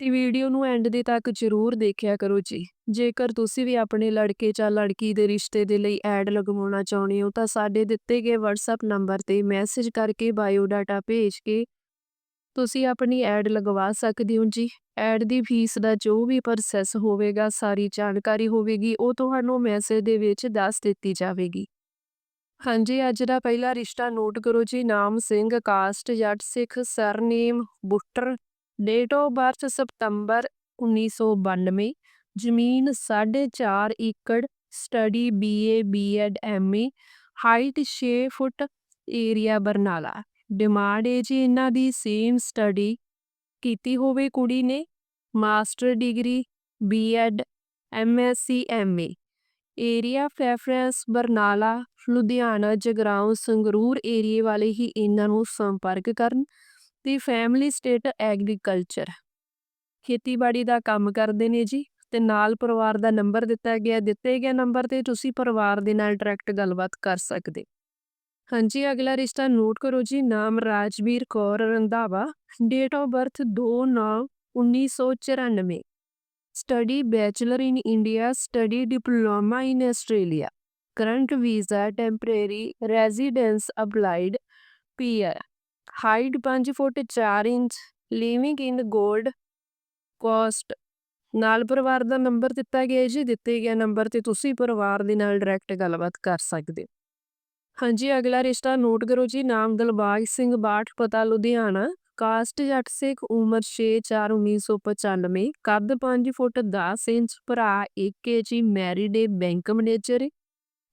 ਤੇ ਵੀਡੀਓ ਨੂੰ ਐਂਡ ਦੇ ਤੱਕ ਜ਼ਰੂਰ ਦੇਖਿਆ ਕਰੋ ਜੀ। ਜੇਕਰ ਤੁਸੀਂ ਵੀ ਆਪਣੇ ਲੜਕੇ ਜਾਂ ਲੜਕੀ ਦੇ ਰਿਸ਼ਤੇ ਦੇ ਲਈ ਐਡ ਲਗਵਾਉਣਾ ਚਾਹੁੰਦੇ ਹੋ, ਤਾਂ ਸਾਡੇ ਦਿੱਤੇ ਗਏ WhatsApp ਨੰਬਰ ਤੇ ਮੈਸੇਜ ਕਰਕੇ ਬਾਇਓ ਡਾਟਾ ਭੇਜ ਕੇ ਤੁਸੀਂ ਆਪਣੀ ਐਡ ਲਗਵਾ ਸਕਦੇ ਹੋ ਜੀ। ਐਡ ਦੀ ਫੀਸ ਦਾ ਜੋ ਵੀ ਪ੍ਰੋਸੈਸ ਹੋਵੇਗਾ, ਸਾਰੀ ਜਾਣਕਾਰੀ ਹੋਵੇਗੀ, ਉਹ ਤੁਹਾਨੂੰ ਮੈਸੇਜ ਦੇ ਵਿੱਚ ਦੱਸ ਦਿੱਤੀ ਜਾਵੇਗੀ। ਹਾਂਜੀ, ਅੱਜ ਦਾ ਪਹਿਲਾ ਰਿਸ਼ਤਾ ਨੋਟ ਕਰੋ ਜੀ। ਨਾਮ Singh caste Jatt, Sikh surname Buttar date of birth ਸਤੰਬਰ 1992 ਜ਼ਮੀਨ 4.5 ਏਕੜ study BA BEd MA height 6 foot, area Barnala. Demand ਹੈ ਜੀ ਇਹਨਾਂ ਦੀ ਸੇਮ ਸਟੱਡੀ ਕੀਤੀ ਹੋਵੇ ਕੁੜੀ ਨੇ, master degree BEd MSc MA area preference Barnala, Ludhiana, Jagraon, Sangrur ਏਰੀਏ ਵਾਲੇ ਹੀ ਇਹਨਾਂ ਨੂੰ ਸੰਪਰਕ ਕਰਨ ਤੇ ਫੈਮਿਲੀ ਸਟੇਟ ਐਗਰੀਕਲਚਰ ਖੇਤੀਬਾੜੀ ਦਾ ਕੰਮ ਕਰਦੇ ਨੇ ਜੀ ਤੇ ਨਾਲ ਪਰਿਵਾਰ ਦਾ ਨੰਬਰ ਦਿੱਤਾ ਗਿਆ, ਦਿੱਤੇ ਗਏ ਨੰਬਰ ਤੇ ਤੁਸੀਂ ਪਰਿਵਾਰ ਦੇ ਨਾਲ ਡਾਇਰੈਕਟ ਗੱਲਬਾਤ ਕਰ ਸਕਦੇ ਹਾਂਜੀ, ਅਗਲਾ ਰਿਸ਼ਤਾ ਨੋਟ ਕਰੋ ਜੀ, ਨਾਮ Rajveer Kaur Randhawa date of birth 2/9/1994 study bachelor in India study diploma in Australia current visa temporary residence applied PR height 5 foot 4 inch, living in Gold Coast. ਨਾਲ ਪਰਿਵਾਰ ਦਾ ਨੰਬਰ ਦਿੱਤਾ ਗਿਆ ਜੀ, ਦਿੱਤੇ ਗਿਆ ਨੰਬਰ ਤੇ ਤੁਸੀਂ ਪਰਿਵਾਰ ਦੇ ਨਾਲ ਡਾਇਰੈਕਟ ਗੱਲਬਾਤ ਕਰ ਸਕਦੇ ਹਾਂਜੀ, ਅਗਲਾ ਰਿਸ਼ਤਾ ਨੋਟ ਕਰੋ ਜੀ, ਨਾਮ ਦਲਬਾਗ ਸਿੰਘ ਬਾਠ, ਪਤਾ ਲੁਧਿਆਣਾ। ਕਾਸਟ ਜੱਟ ਸਿੱਖ, ਉਮਰ 6/4/1995 ਕੱਦ 5 ਫੁੱਟ 10 ਇੰਚ, ਭਰਾ 1 KG married a bank manager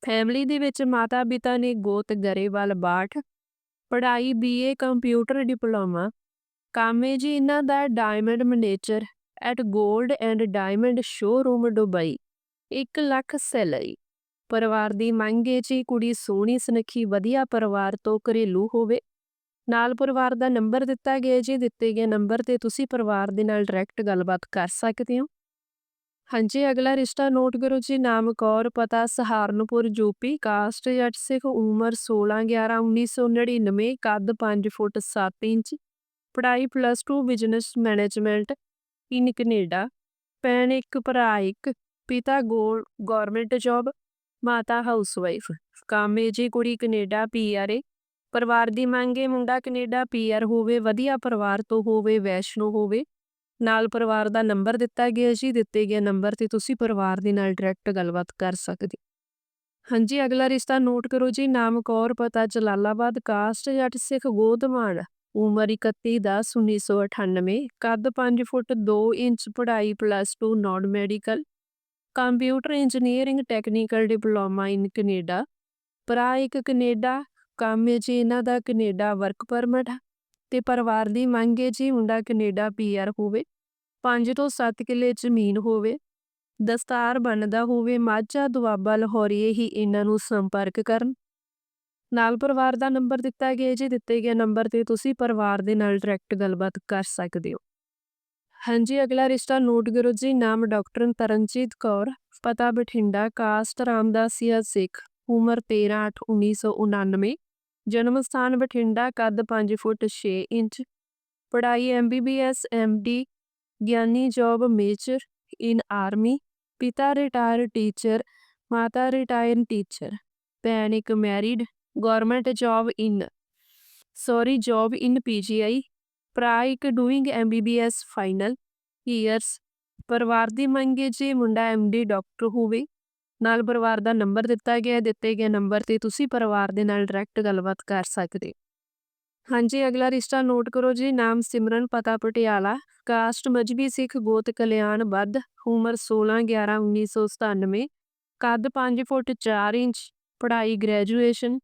family ਦੇ ਵਿੱਚ ਮਾਤਾ ਪਿਤਾ ਨੇ ਗੋਤ ਗਰੇਵਾਲ ਬਾਠ। ਪੜ੍ਹਾਈ ਬੀਏ ਕੰਪਿਊਟਰ ਡਿਪਲੋਮਾ ਕੰਮ ਹੈ ਜੀ ਇਹਨਾਂ ਦਾ ਡਾਇਮੰਡ ਮੈਨੇਜਰ ਐਟ 골ਡ and diamond showroom Dubai 1 lakh salary. ਪਰਿਵਾਰ ਦੀ ਮੰਗ ਹੈ ਜੀ ਕੁੜੀ ਸੋਹਣੀ, ਸੁਨੱਖੀ, ਵਧੀਆ ਪਰਿਵਾਰ ਤੋਂ ਘਰੇਲੂ ਹੋਵੇ। ਨਾਲ ਪਰਿਵਾਰ ਦਾ ਨੰਬਰ ਦਿੱਤਾ ਗਿਆ ਜੀ, ਦਿੱਤੇ ਗਏ ਨੰਬਰ ਤੇ ਤੁਸੀਂ ਪਰਿਵਾਰ ਦੇ ਨਾਲ ਡਾਇਰੈਕਟ ਗੱਲਬਾਤ ਕਰ ਸਕਦੇ ਹੋ। ਹਾਂਜੀ, ਅਗਲਾ ਰਿਸ਼ਤਾ ਨੋਟ ਕਰੋ ਜੀ ਨਾਮ ਕੌਰ ਪਤਾ, ਸਹਾਰਨਪੁਰ ਯੂਪੀ ਕਾਸਟ ਜੱਟ ਸਿੱਖ, ਉਮਰ 16 11 1999 ਕੱਦ 5 ਫੁੱਟ 7 ਇੰਚ, ਪੜ੍ਹਾਈ plus 2 business management in Canada ਭੈਣ ਇੱਕ, ਭਰਾ ਇੱਕ, ਪਿਤਾ ਗਵਰਨਮੈਂਟ ਜੌਬ ਮਾਤਾ ਹਾਊਸਵਾਈਫ ਕਾਮੇ ਜੀ ਕੁੜੀ ਕੈਨੇਡਾ ਪੀਆਰ ਏ ਪਰਿਵਾਰ ਦੀ ਮੰਗ ਹੈ ਮੁੰਡਾ ਕੈਨੇਡਾ ਪੀਆਰ ਹੋਵੇ, ਵਧੀਆ ਪਰਿਵਾਰ ਤੋਂ ਹੋਵੇ, ਵੈਸ਼ਨੋ ਹੋਵੇ ਨਾਲ ਪਰਿਵਾਰ ਦਾ ਨੰਬਰ ਦਿੱਤਾ ਗਿਆ ਜੀ ਦਿੱਤੇ ਗਏ ਨੰਬਰ ਤੇ ਤੁਸੀਂ ਪਰਿਵਾਰ ਦੇ ਨਾਲ ਡਾਇਰੈਕਟ ਗੱਲਬਾਤ ਕਰ ਸਕਦੇ ਹਾਂਜੀ, ਅਗਲਾ ਰਿਸ਼ਤਾ ਨੋਟ ਕਰੋ ਜੀ, ਨਾਮ ਕੌਰ, ਪਤਾ ਜਲਾਲਾਬਾਦ, ਕਾਸਟ, ਜੱਟ ਸਿੱਖ, ਗੋਦਮਾਨ, ਉਮਰ 31/10/1998 ਕੱਦ 5 ਫੁੱਟ 2 ਇੰਚ, ਪੜ੍ਹਾਈ plus 2 non medical computer engineering technical diploma in Canada ਭਰਾ ਇੱਕ ਕੈਨੇਡਾ, ਕੰਮ ਹੈ ਜੀ ਇਹਨਾਂ ਦਾ ਕੈਨੇਡਾ ਵਰਕ ਪਰਮਿਟ ਤੇ ਪਰਿਵਾਰ ਦੀ ਮੰਗ ਹੈ ਜੀ ਮੁੰਡਾ ਕੈਨੇਡਾ ਪੀਆਰ ਹੋਵੇ 5 ਤੋਂ 7 ਕਿੱਲੇ ਜ਼ਮੀਨ ਹੋਵੇ, ਦਸਤਾਰ ਬਣਦਾ ਹੋਵੇ, ਮਾਝਾ, ਦੁਆਬਾ ਲਾਹੌਰੀਏ ਹੀ ਇਹਨਾਂ ਨੂੰ ਸੰਪਰਕ ਕਰਨ। ਨਾਲ ਪਰਿਵਾਰ ਦਾ ਨੰਬਰ ਦਿੱਤਾ ਗਿਆ ਜੀ, ਦਿੱਤੇ ਗਏ ਨੰਬਰ ਤੇ ਤੁਸੀਂ ਪਰਿਵਾਰ ਦੇ ਨਾਲ ਡਾਇਰੈਕਟ ਗੱਲਬਾਤ ਕਰ ਸਕਦੇ ਹੋ। ਹਾਂਜੀ, ਅਗਲਾ ਰਿਸ਼ਤਾ ਨੋਟ ਕਰੋ ਜੀ, ਨਾਮ ਡਾਕਟਰ ਤਰਨਜੀਤ ਕੌਰ, ਪਤਾ ਬਠਿੰਡਾ, ਕਾਸਟ ਰਾਮਦਾਸੀਆ ਸਿੱਖ, ਉਮਰ 13/8/1999 ਜਨਮ ਸਥਾਨ ਬਠਿੰਡਾ, ਕੱਦ 5 ਫੁੱਟ 6 ਇੰਚ, ਪੜ੍ਹਾਈ ਐਮਬੀਬੀਐਸ ਐਮਡੀ ਗਿਆਨੀ ਜੌਬ ਮੇਜਰ ਇਨ ਆਰਮੀ ਪਿਤਾ ਰਿਟਾਇਰ ਟੀਚਰ ਮਾਤਾ ਰਿਟਾਇਰ ਟੀਚਰ ਭੈਣ ਇੱਕ married government job in sorry job in PGI ਭਰਾ ਇੱਕ ਡੂਇੰਗ ਐਮਬੀਬੀਐਸ ਫਾਈਨਲ ਈਅਰਸ ਪਰਿਵਾਰ ਦੀ ਮੰਗੇ ਜੇ ਮੁੰਡਾ ਐਮਡੀ ਡਾਕਟਰ ਹੋਵੇ ਨਾਲ ਪਰਿਵਾਰ ਦਾ ਨੰਬਰ ਦਿੱਤਾ ਗਿਆ ਦਿੱਤੇ ਗਏ ਨੰਬਰ ਤੇ ਤੁਸੀਂ ਪਰਿਵਾਰ ਦੇ ਨਾਲ ਡਾਇਰੈਕਟ ਗੱਲਬਾਤ ਕਰ ਸਕਦੇ ਹਾਂਜੀ, ਅਗਲਾ ਰਿਸ਼ਤਾ ਨੋਟ ਕਰੋ ਜੀ, ਨਾਮ ਸਿਮਰਨ, ਪਤਾ ਪਟਿਆਲਾ, ਕਾਸਟ ਮਜਬੀ ਸਿੱਖ ਗੋਤ ਕਲਿਆਣ ਬੱਧ ਉਮਰ 16 11 1997 ਕੱਦ 5 ਫੁੱਟ 4 ਇੰਚ, ਪੜ੍ਹਾਈ ਗ੍ਰੈਜੂਏਸ਼ਨ,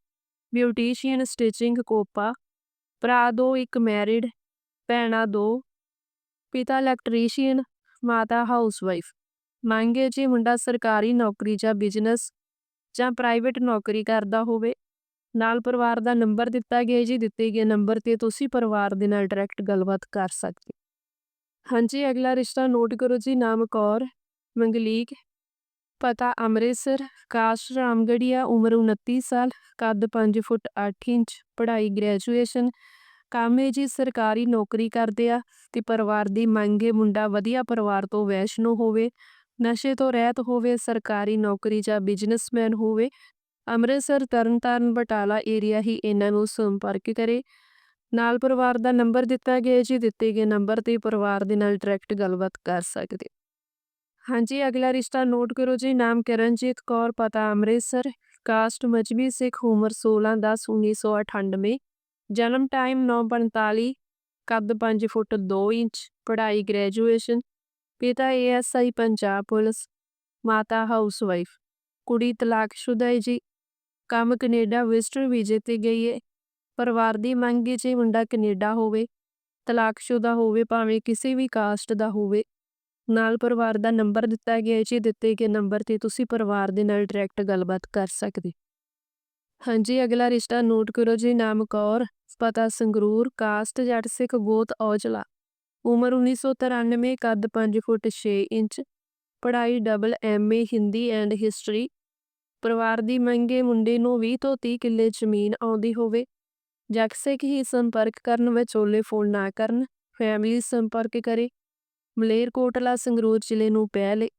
ਬਿਊਟੀਸ਼ੀਅਨ ਸਟਿਚਿੰਗ ਕੋਪਾ, ਭਰਾ ਦੋ, ਇੱਕ ਮੈਰਿਡ, ਭੈਣਾ ਦੋ, ਪਿਤਾ ਇਲੈਕਟ੍ਰੀਸ਼ੀਅਨ ਮਾਤਾ ਹਾਊਸਵਾਈਫ। ਮੰਗ ਹੈ ਜੀ ਮੁੰਡਾ ਸਰਕਾਰੀ ਨੌਕਰੀ ਜਾਂ ਬਿਜ਼ਨਸ ਜਾਂ ਪ੍ਰਾਈਵੇਟ ਨੌਕਰੀ ਕਰਦਾ ਹੋਵੇ, ਨਾਲ ਪਰਿਵਾਰ ਦਾ ਨੰਬਰ ਦਿੱਤਾ ਗਿਆ ਜੀ, ਦਿੱਤੇ ਗਏ ਨੰਬਰ ਤੇ ਤੁਸੀਂ ਪਰਿਵਾਰ ਦੇ ਨਾਲ ਡਾਇਰੈਕਟ ਗੱਲਬਾਤ ਕਰ ਸਕਦੇ ਹਾਂਜੀ, ਅਗਲਾ ਰਿਸ਼ਤਾ ਨੋਟ ਕਰੋ ਜੀ, ਨਾਮ ਕੌਰ, ਮੰਗਲੀਕ, ਪਤਾ ਅੰਮ੍ਰਿਤਸਰ ਕਾਸਟ ਰਾਮਗੜੀਆ, ਉਮਰ 29 ਸਾਲ, ਕੱਦ 5 ਫੁੱਟ 8 ਇੰਚ, ਪੜ੍ਹਾਈ ਗ੍ਰੈਜੂਏਸ਼ਨ ਕੰਮ ਹੈ ਜੀ ਸਰਕਾਰੀ ਨੌਕਰੀ ਕਰਦੇ ਆ ਤੇ ਪਰਿਵਾਰ ਦੀ ਮੰਗ ਹੈ ਮੁੰਡਾ ਵਧੀਆ ਪਰਿਵਾਰ ਤੋਂ ਵੈਸ਼ਨੋ ਹੋਵੇ ਨਸ਼ੇ ਤੋਂ ਰਹਿਤ ਹੋਵੇ, ਸਰਕਾਰੀ ਨੌਕਰੀ ਜਾਂ ਬਿਜ਼ਨਸਮੈਨ ਹੋਵੇ, ਅੰਮ੍ਰਿਤਸਰ ਤਰਨਤਾਰਨ ਬਟਾਲਾ ਏਰੀਆ ਹੀ ਇਹਨਾਂ ਨੂੰ ਸੰਪਰਕ ਕਰੇ। ਨਾਲ ਪਰਿਵਾਰ ਦਾ ਨੰਬਰ ਦਿੱਤਾ ਗਿਆ ਜੀ, ਦਿੱਤੇ ਗਏ ਨੰਬਰ ਤੇ ਪਰਿਵਾਰ ਦੇ ਨਾਲ ਡਾਇਰੈਕਟ ਗੱਲਬਾਤ ਕਰ ਸਕਦੇ। ਹਾਂਜੀ, ਅਗਲਾ ਰਿਸ਼ਤਾ ਨੋਟ ਕਰੋ ਜੀ, ਨਾਮ ਕਰਨਜੀਤ ਕੌਰ, ਪਤਾ ਅੰਮ੍ਰਿਤਸਰ, ਕਾਸਟ ਮਜਬੀ ਸਿੱਖ, ਉਮਰ 16 10 1998 ਜਨਮ ਟਾਈਮ 9:45 ਕੱਦ 5 ਫੁੱਟ 2 ਇੰਚ, ਪੜ੍ਹਾਈ ਗ੍ਰੈਜੂਏਸ਼ਨ ਪਿਤਾ ਏਐਸਆਈ ਪੰਜਾਬ ਪੁਲਿਸ ਮਾਤਾ ਹਾਊਸਵਾਈਫ ਕੁੜੀ ਤਲਾਕਸ਼ੁਦਾ ਹੈ ਜੀ ਕੰਮ ਕੈਨੇਡਾ ਵਿਜ਼ਟਰ ਵੀਜ਼ੇ ਤੇ ਗਈ ਹੈ ਪਰਿਵਾਰ ਦੀ ਮੰਗ ਹੈ ਜੀ ਮੁੰਡਾ ਕੈਨੇਡਾ ਹੋਵੇ ਤਲਾਕਸ਼ੁਦਾ ਹੋਵੇ ਭਾਵੇਂ ਕਿਸੇ ਵੀ ਕਾਸਟ ਦਾ ਹੋਵੇ ਨਾਲ ਪਰਿਵਾਰ ਦਾ ਨੰਬਰ ਦਿੱਤਾ ਗਿਆ ਹੈ ਜੀ ਦਿੱਤੇ ਗਏ ਨੰਬਰ ਤੇ ਤੁਸੀਂ ਪਰਿਵਾਰ ਦੇ ਨਾਲ ਡਾਇਰੈਕਟ ਗੱਲਬਾਤ ਕਰ ਸਕਦੇ ਹਾਂਜੀ ਅਗਲਾ ਰਿਸ਼ਤਾ ਨੋਟ ਕਰੋ ਜੀ ਨਾਮ ਕੌਰ ਪਤਾ ਸੰਗਰੂਰ ਕਾਸਟ ਜੱਟ ਸਿੱਖ ਗੋਤ ਔਜਲਾ ਉਮਰ 1993 ਕੱਦ ਪੰਜ ਫੁੱਟ 6 ਇੰਚ, ਪੜ੍ਹਾਈ double MA Hindi and history ਪਰਿਵਾਰ ਦੀ ਮੰਗੇ ਮੁੰਡੇ ਨੂੰ 20 ਤੋਂ 30 ਕਿੱਲੇ ਜ਼ਮੀਨ ਆਉਂਦੀ ਹੋਵੇ ਜੱਟ ਹੀ ਸੰਪਰਕ ਕਰਨ ਵਿਚੋਲੇ ਫੋਨ ਨਾ ਕਰਨ ਫੈਮਿਲੀ ਸੰਪਰਕ ਕਰੇ ਮਲੇਰਕੋਟਲਾ ਸੰਗਰੂਰ ਜ਼ਿਲ੍ਹੇ ਨੂੰ ਪਹਿਲੇ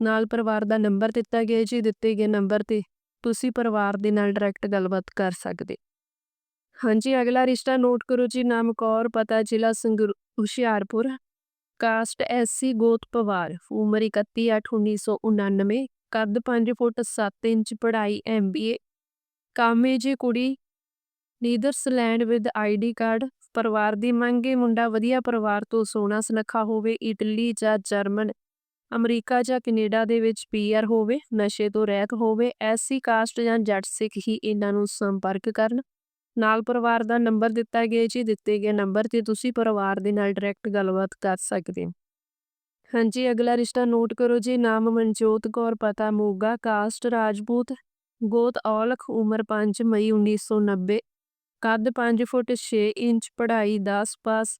ਨਾਲ ਪਰਿਵਾਰ ਦਾ ਨੰਬਰ ਦਿੱਤਾ ਗਿਆ ਜੀ, ਦਿੱਤੇ ਗਏ ਨੰਬਰ ਤੇ ਤੁਸੀਂ ਪਰਿਵਾਰ ਦੇ ਨਾਲ ਡਾਇਰੈਕਟ ਗੱਲਬਾਤ ਕਰ ਸਕਦੇ। ਹਾਂਜੀ, ਅਗਲਾ ਰਿਸ਼ਤਾ ਨੋਟ ਕਰੋ ਜੀ, ਨਾਮ ਕੌਰ, ਪਤਾ ਜ਼ਿਲ੍ਹਾ ਸੰਗਰੂ ਹੁਸ਼ਿਆਰਪੁਰ, ਕਾਸਟ ਐਸਸੀ ਗੋਤ ਪਵਾਰ, ਉਮਰ 31 8 1999 ਕੱਦ 5 ਫੁੱਟ 7 ਇੰਚ, ਪੜ੍ਹਾਈ ਐਮਬੀਏ ਕਾਮੇ ਜੀ ਕੁੜੀ, ਨੀਦਰਸਲੈਂਡ ਵਿਦ ਆਈਡੀ ਕਾਰਡ, ਪਰਿਵਾਰ ਦੀ ਮੰਗੇ ਮੁੰਡਾ ਵਧੀਆ ਪਰਿਵਾਰ ਤੋਂ ਸੋਹਣਾ ਸੁਨੱਖਾ ਹੋਵੇ, ਇਟਲੀ ਜਾਂ ਜਰਮਨ, ਅਮਰੀਕਾ ਜਾਂ ਕੈਨੇਡਾ ਦੇ ਵਿੱਚ ਪੀਆਰ ਹੋਵੇ, ਨਸ਼ੇ ਤੋਂ ਰਹਿਤ ਹੋਵੇ ਐਸਸੀ ਕਾਸਟ ਜਾਂ ਜੱਟ ਸਿੱਖ ਹੀ ਇਹਨਾਂ ਨੂੰ ਸੰਪਰਕ ਕਰਨ। ਨਾਲ ਪਰਿਵਾਰ ਦਾ ਨੰਬਰ ਦਿੱਤਾ ਗਿਆ, ਜੀ ਦਿੱਤੇ ਗਏ ਨੰਬਰ ਤੇ ਤੁਸੀਂ ਪਰਿਵਾਰ ਦੇ ਨਾਲ ਡਾਇਰੈਕਟ ਗੱਲਬਾਤ ਕਰ ਸਕਦੇ ਹੋ। ਹਾਂਜੀ, ਅਗਲਾ ਰਿਸ਼ਤਾ ਨੋਟ ਕਰੋ ਜੀ, ਨਾਮ ਮਨਜੋਤ ਕੌਰ, ਪਤਾ ਮੋਗਾ ਕਾਸਟ ਰਾਜਪੂਤ, ਗੋਤ ਔਲਖ, ਉਮਰ 5 ਮਈ 1990 ਕੱਦ 5 ਫੁੱਟ 6 ਇੰਚ, ਪੜ੍ਹਾਈ 10 ਪਾਸ,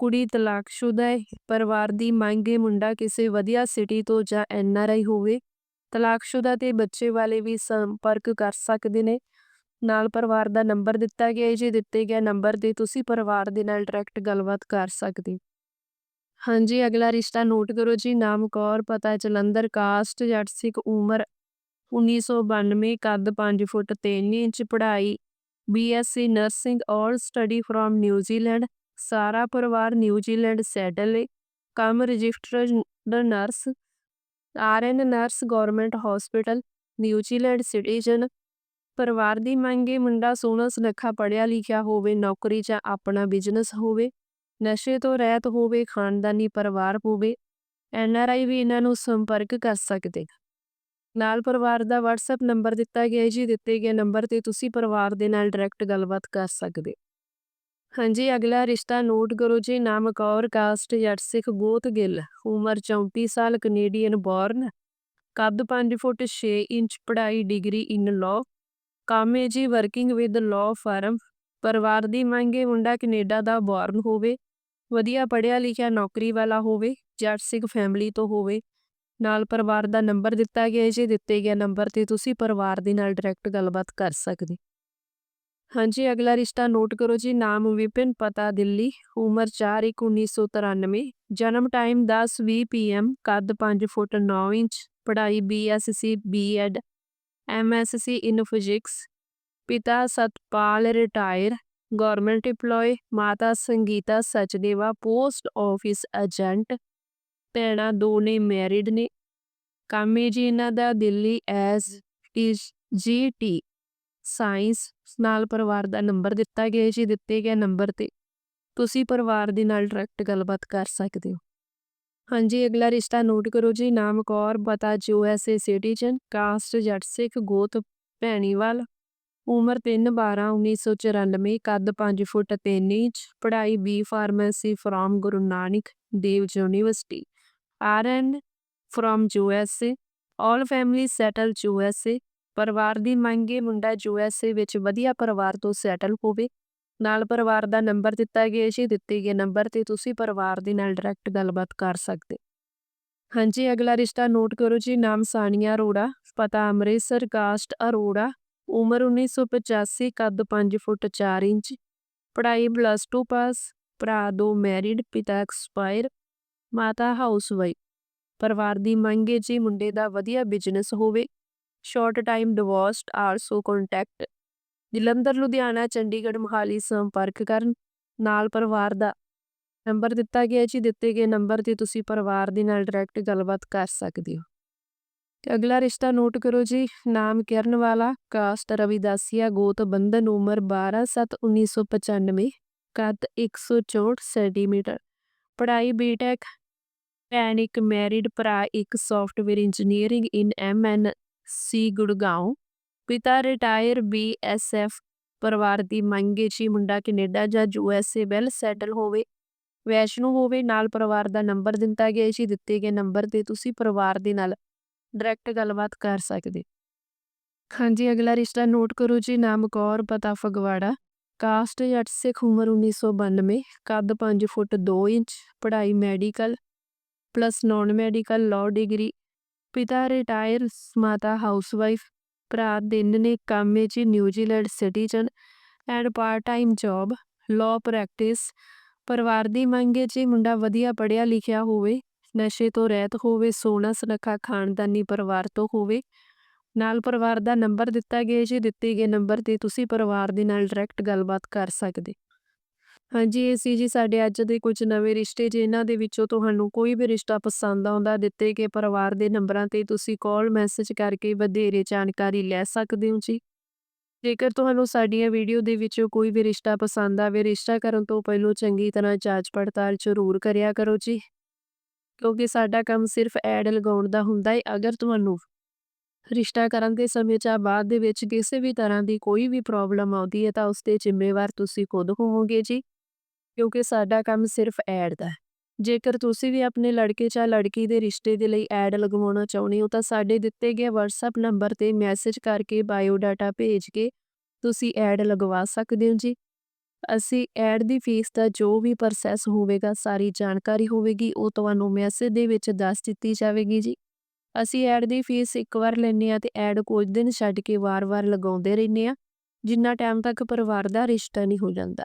ਕੁੜੀ ਤਲਾਕਸ਼ੁਦਾ ਹੈ, ਪਰਿਵਾਰ ਦੀ ਮੰਗ ਹੈ ਮੁੰਡਾ ਕਿਸੇ ਵਧੀਆ ਸਿਟੀ ਤੋਂ ਜਾਂ ਐਨਆਰਆਈ ਹੋਵੇ, ਤਲਾਕਸ਼ੁਦਾ ਤੇ ਬੱਚੇ ਵਾਲੇ ਵੀ ਸੰਪਰਕ ਕਰ ਸਕਦੇ ਨੇ। ਨਾਲ ਪਰਿਵਾਰ ਦਾ ਨੰਬਰ ਦਿੱਤਾ ਗਿਆ ਹੈ ਜੀ ਦਿੱਤੇ ਗਿਆ ਨੰਬਰ ਤੇ ਤੁਸੀਂ ਪਰਿਵਾਰ ਦੇ ਨਾਲ ਡਾਇਰੈਕਟ ਗੱਲਬਾਤ ਕਰ ਸਕਦੇ। ਹਾਂਜੀ, ਅਗਲਾ ਰਿਸ਼ਤਾ ਨੋਟ ਕਰੋ ਜੀ, ਨਾਮ ਕੌਰ, ਪਤਾ ਜਲੰਧਰ ਕਾਸਟ ਜੱਟ ਸਿੱਖ ਉਮਰ 1992 ਕੱਦ 5 ਫੁੱਟ 3 ਇੰਚ, ਪੜ੍ਹਾਈ ਬੀਐਸਸੀ ਨਰਸਿੰਗ ਔਰ ਸਟੱਡੀ ਫਰੋਮ ਨਿਊਜ਼ੀਲੈਂਡ ਸਾਰਾ ਪਰਿਵਾਰ ਨਿਊਜ਼ੀਲੈਂਡ ਸੈਟਲ ਹੈ ਕੰਮ registered nurse RN nurse government hospital New Zealand citizen ਪਰਿਵਾਰ ਦੀ ਮੰਗ ਮੰਗੇ ਮੁੰਡਾ ਸੋਹਣਾ ਸੁਨੱਖਾ ਪੜ੍ਹਿਆ ਲਿਖਿਆ ਹੋਵੇ, ਨੌਕਰੀ ਜਾਂ ਆਪਣਾ ਬਿਜ਼ਨਸ ਹੋਵੇ, ਨਸ਼ੇ ਤੋਂ ਰਹਿਤ ਹੋਵੇ, ਖਾਨਦਾਨੀ ਪਰਿਵਾਰ ਹੋਵੇ, ਐਨ ਆਰ ਆਈ ਵੀ ਇਹਨਾਂ ਨੂੰ ਸੰਪਰਕ ਕਰ ਸਕਦੇ। ਨਾਲ ਪਰਿਵਾਰ ਦਾ WhatsApp ਨੰਬਰ ਦਿੱਤਾ ਗਿਆ ਹੈ ਜੀ, ਦਿੱਤੇ ਗਏ ਨੰਬਰ ਤੇ ਤੁਸੀਂ ਪਰਿਵਾਰ ਦੇ ਨਾਲ ਡਾਇਰੈਕਟ ਗੱਲਬਾਤ ਕਰ ਸਕਦੇ। ਹਾਂਜੀ, ਅਗਲਾ ਰਿਸ਼ਤਾ ਨੋਟ ਕਰੋ ਜੀ, ਨਾਮ ਕੌਰ ਕਾਸਟ ਜੱਟ, ਸਿੱਖ, ਗੋਤ, ਗਿੱਲ, ਉਮਰ 34 ਸਾਲ ਕੈਨੇਡੀਅਨ ਬੋਰਨ ਕੱਦ 5 ਫੁੱਟ 6 ਇੰਚ, ਪੜ੍ਹਾਈ ਡਿਗਰੀ ਇਨ ਲਾਅ ਕੰਮ ਹੈ ਜੀ ਵਰਕਿੰਗ ਵਿਦ ਲਾਅ ਫਰਮ ਪਰਿਵਾਰ ਦੀ ਮੰਗੇ ਮੁੰਡਾ ਕੈਨੇਡਾ ਦਾ ਬੋਰਨ ਹੋਵੇ, ਵਧੀਆ ਪੜ੍ਹਿਆ ਲਿਖਿਆ ਨੌਕਰੀ ਵਾਲਾ ਹੋਵੇ, ਜੱਟ ਸਿੱਖ ਫੈਮਿਲੀ ਤੋਂ ਹੋਵੇ। ਨਾਲ ਪਰਿਵਾਰ ਦਾ ਨੰਬਰ ਦਿੱਤਾ ਗਿਆ ਹੈ ਜੀ, ਦਿੱਤੇ ਗਿਆ ਨੰਬਰ ਤੇ ਤੁਸੀਂ ਪਰਿਵਾਰ ਦੇ ਨਾਲ ਡਾਇਰੈਕਟ ਗੱਲਬਾਤ ਕਰ ਸਕਦੇ। ਹਾਂਜੀ, ਅਗਲਾ ਰਿਸ਼ਤਾ ਨੋਟ ਕਰੋ ਜੀ, ਨਾਮ ਵਿਪਿਨ, ਪਤਾ ਦਿੱਲੀ, ਉਮਰ 4 1 1993 ਜਨਮ ਟਾਈਮ 10 20 ਪੀਐਮ ਕੱਦ 5 ਫੁੱਟ 9 ਇੰਚ, ਪੜ੍ਹਾਈ BSc BEd MSc in physics ਪਿਤਾ ਸਤਪਾਲ ਰਿਟਾਇਰ ਗਵਰਨਮੈਂਟ EMPLOYE ਮਾਤਾ Sangeeta Sachdeva post office agent ਭੈਣਾਂ ਦੋ ਨੇ ਮੈਰਿਡ ਨੇ। ਕੰਮ ਜੀ ਇਹਨਾਂ ਦਾ Delhi as TGT science, ਨਾਲ ਪਰਿਵਾਰ ਦਾ ਨੰਬਰ ਦਿੱਤਾ ਗਿਆ ਜੀ, ਦਿੱਤੇ ਗਏ ਨੰਬਰ ਤੇ। ਤੁਸੀਂ ਪਰਿਵਾਰ ਦੇ ਨਾਲ ਡਾਇਰੈਕਟ ਗੱਲਬਾਤ ਕਰ ਸਕਦੇ ਹੋ। ਹਾਂਜੀ, ਅਗਲਾ ਰਿਸ਼ਤਾ ਨੋਟ ਕਰੋ ਜੀ। ਨਾਮ ਕੌਰ, ਪਤਾ ਯੂਐਸਏ ਸਿਟੀਜ਼ਨ ਕਾਸਟ ਜੱਟ ਸਿੱਖ, ਗੋਤ ਭੈਣੀਵਾਲ ਉਮਰ 3 12 1994 ਕੱਦ 5 ਫੁੱਟ 3 ਇੰਚ। ਪੜ੍ਹਾਈ B pharmacy from Guru Nanak Dev university. RN from USA all family settle USA ਪਰਿਵਾਰ ਦੀ ਮੰਗ ਹੈ ਮੁੰਡਾ ਯੂਐਸਏ ਵਿੱਚ ਵਧੀਆ ਪਰਿਵਾਰ ਤੋਂ ਸੈਟਲ ਹੋਵੇ। ਨਾਲ ਪਰਿਵਾਰ ਦਾ ਨੰਬਰ ਦਿੱਤਾ ਗਿਆ ਜੀ ਦਿੱਤੇ ਗਏ ਨੰਬਰ ਤੇ ਤੁਸੀਂ ਪਰਿਵਾਰ ਦੇ ਨਾਲ ਡਾਇਰੈਕਟ ਗੱਲਬਾਤ ਕਰ ਸਕਦੇ। ਹਾਂਜੀ, ਅਗਲਾ ਰਿਸ਼ਤਾ ਨੋਟ ਕਰੋ ਜੀ, ਨਾਮ ਸਾਨੀਆ ਅਰੋੜਾ, ਪਤਾ ਅੰਮ੍ਰਿਤਸਰ, ਕਾਸਟ ਅਰੋੜਾ, ਉਮਰ 1985 ਕੱਦ 5 ਫੁੱਟ 4 ਇੰਚ, ਪੜ੍ਹਾਈ ਪਲੱਸ 2 ਪਾਸ ਭਰਾ ਦੋ ਮੈਰਿਡ ਪਿਤਾ ਐਕਸਪਾਇਰ ਮਾਤਾ ਹਾਊਸਵਾਈਫ ਪਰਿਵਾਰ ਦੀ ਮੰਗ ਹੈ ਜੀ, ਮੁੰਡੇ ਦਾ ਵਧੀਆ ਬਿਜ਼ਨਸ ਹੋਵੇ short time divorced also contact Jalandhar, Ludhiana, Chandigarh, Mohali, ਸੰਪਰਕ ਕਰਨ ਨਾਲ ਪਰਿਵਾਰ ਦਾ ਨੰਬਰ ਦਿੱਤਾ ਗਿਆ ਜੀ। ਦਿੱਤੇ ਗਏ ਨੰਬਰ ਤੇ ਤੁਸੀਂ ਪਰਿਵਾਰ ਦੇ ਨਾਲ ਡਾਇਰੈਕਟ ਗੱਲਬਾਤ ਕਰ ਸਕਦੇ ਹੋ। ਤੇ ਅਗਲਾ ਰਿਸ਼ਤਾ ਨੋਟ ਕਰੋ ਜੀ। ਨਾਮ ਕਿਰਨ ਵਾਲਾ ਕਾਸਟ ਰਵਿਦਾਸੀਆ ਗੋਤ ਬੰਧਨ ਉਮਰ 12/7/1995 ਕੱਦ 164 ਸੈਂਟੀਮੀਟਰ। ਪੜ੍ਹਾਈ ਬੀਟੈਕ ਭੈਣ ਇੱਕ ਮੈਰਿਡ ਭਰਾ ਇੱਕ software engineering in M C Gurgaon ਪਿਤਾ ਰਿਟਾਇਰ ਬੀਐਸਐਫ ਪਰਿਵਾਰ ਦੀ ਮੰਗ ਹੈ ਜੀ ਮੁੰਡਾ ਕੈਨੇਡਾ ਜਾਂ ਯੂਐਸਏ ਵੈਲ ਸੈਟਲ ਹੋਵੇ, ਵੈਸ਼ਨੂ ਹੋਵੇ, ਨਾਲ ਪਰਿਵਾਰ ਦਾ ਨੰਬਰ ਦਿੱਤਾ ਗਿਆ ਜੀ ਦਿੱਤੇ ਗਏ ਨੰਬਰ ਤੇ ਤੁਸੀਂ ਪਰਿਵਾਰ ਦੇ ਨਾਲ ਡਾਇਰੈਕਟ ਗੱਲਬਾਤ ਕਰ ਸਕਦੇ। ਹਾਂਜੀ, ਅਗਲਾ ਰਿਸ਼ਤਾ ਨੋਟ ਕਰੋ ਜੀ, ਨਾਮ ਕੌਰ, ਪਤਾ ਫਗਵਾੜਾ, ਕਾਸਟ ਜੱਟ ਸਿੱਖ ਉਮਰ 1992 ਕੱਦ 5 ਫੁੱਟ 2 ਇੰਚ, ਪੜ੍ਹਾਈ medical, plus non medical, law degree, ਪਿਤਾ ਰਿਟਾਇਰ, ਮਾਤਾ ਹਾਊਸਵਾਈਫ ਭਰਾ ਦਿਨ ਨੇ ਕੰਮ ਵਿੱਚ New Zealand citizen and part time job law practice ਪਰਿਵਾਰ ਦੀ ਮੰਗ ਹੈ ਜੀ ਮੁੰਡਾ ਵਧੀਆ ਪੜ੍ਹਿਆ ਲਿਖਿਆ ਹੋਵੇ, ਨਸ਼ੇ ਤੋਂ ਰਹਿਤ ਹੋਵੇ, ਸੋਹਣਾ ਸੁਨੱਖਾ ਖਾਨਦਾਨੀ ਪਰਿਵਾਰ ਤੋਂ ਹੋਵੇ। ਨਾਲ ਪਰਿਵਾਰ ਦਾ ਨੰਬਰ ਦਿੱਤਾ ਗਿਆ ਜੀ, ਦਿੱਤੇ ਗਏ ਨੰਬਰ ਤੇ ਤੁਸੀਂ ਪਰਿਵਾਰ ਦੇ ਨਾਲ ਡਾਇਰੈਕਟ ਗੱਲਬਾਤ ਕਰ ਸਕਦੇ। ਹਾਂਜੀ, ਇਹ ਸੀ ਜੀ ਸਾਡੇ ਅੱਜ ਦੇ ਕੁਝ ਨਵੇਂ ਰਿਸ਼ਤੇ, ਜਿਨ੍ਹਾਂ ਦੇ ਵਿੱਚੋਂ ਤੁਹਾਨੂੰ ਕੋਈ ਵੀ ਰਿਸ਼ਤਾ ਪਸੰਦ ਆਉਂਦਾ, ਦਿੱਤੇ ਗਏ ਪਰਿਵਾਰ ਦੇ ਨੰਬਰਾਂ ਤੇ ਤੁਸੀਂ ਕਾਲ, ਮੈਸੇਜ ਕਰਕੇ ਵਧੇਰੇ ਜਾਣਕਾਰੀ ਲੈ ਸਕਦੇ ਹੋ ਜੀ। ਜੇਕਰ ਤੁਹਾਨੂੰ ਸਾਡੀਆਂ ਵੀਡੀਓ ਦੇ ਵਿੱਚੋਂ ਕੋਈ ਵੀ ਰਿਸ਼ਤਾ ਪਸੰਦ ਆਵੇ, ਰਿਸ਼ਤਾ ਕਰਨ ਤੋਂ ਪਹਿਲਾਂ ਚੰਗੀ ਤਰ੍ਹਾਂ ਜਾਂਚ ਪੜਤਾਲ ਜ਼ਰੂਰ ਕਰਿਆ ਕਰੋ ਜੀ। ਕਿਉਂਕਿ ਸਾਡਾ ਕੰਮ ਸਿਰਫ ਐਡ ਲਗਾਉਣ ਦਾ ਹੁੰਦਾ ਹੈ ਅਗਰ ਤੁਹਾਨੂੰ ਰਿਸ਼ਤਾ ਕਰਨ ਦੇ ਸਮੇਂ ਜਾਂ ਬਾਅਦ ਦੇ ਵਿੱਚ ਕਿਸੇ ਵੀ ਤਰ੍ਹਾਂ ਦੀ ਕੋਈ ਵੀ ਪ੍ਰੋਬਲਮ ਆਉਂਦੀ ਹੈ ਤਾਂ ਉਸ ਤੇ ਜ਼ਿੰਮੇਵਾਰ ਤੁਸੀਂ ਖੁਦ ਹੋਵੋਗੇ ਜੀ। ਕਿਉਂਕਿ ਸਾਡਾ ਕੰਮ ਸਿਰਫ ਐਡ ਦਾ ਹੈ। ਜੇਕਰ ਤੁਸੀਂ ਵੀ ਆਪਣੇ ਲੜਕੇ ਜਾਂ ਲੜਕੀ ਦੇ ਰਿਸ਼ਤੇ ਦੇ ਲਈ ਐਡ ਲਗਵਾਉਣਾ ਚਾਹੁੰਦੇ ਹੋ, ਤਾਂ ਸਾਡੇ ਦਿੱਤੇ ਗਏ WhatsApp ਨੰਬਰ ਤੇ ਮੈਸੇਜ ਕਰਕੇ ਬਾਇਓ ਡਾਟਾ ਭੇਜ ਕੇ ਤੁਸੀਂ ਐਡ ਲਗਵਾ ਸਕਦੇ ਹੋ ਜੀ। ਅਸੀਂ ਐਡ ਦੀ ਫੀਸ ਦਾ ਜੋ ਵੀ ਪ੍ਰੋਸੈਸ ਹੋਵੇਗਾ, ਸਾਰੀ ਜਾਣਕਾਰੀ ਹੋਵੇਗੀ, ਉਹ ਤੁਹਾਨੂੰ ਮੈਸੇਜ ਦੇ ਵਿੱਚ ਦੱਸ ਦਿੱਤੀ ਜਾਵੇਗੀ ਜੀ। ਅਸੀਂ ਐਡ ਦੀ ਫੀਸ ਇੱਕ ਵਾਰ ਲੈਂਦੇ ਆ ਤੇ ਐਡ ਕੁਝ ਦਿਨ ਛੱਡ ਕੇ ਵਾਰ-ਵਾਰ ਲਗਾਉਂਦੇ ਰਹਿੰਦੇ ਆ ਜਿੰਨਾ ਟਾਈਮ ਤੱਕ ਪਰਿਵਾਰ ਦਾ ਰਿਸ਼ਤਾ ਨਹੀਂ ਹੋ ਜਾਂਦਾ।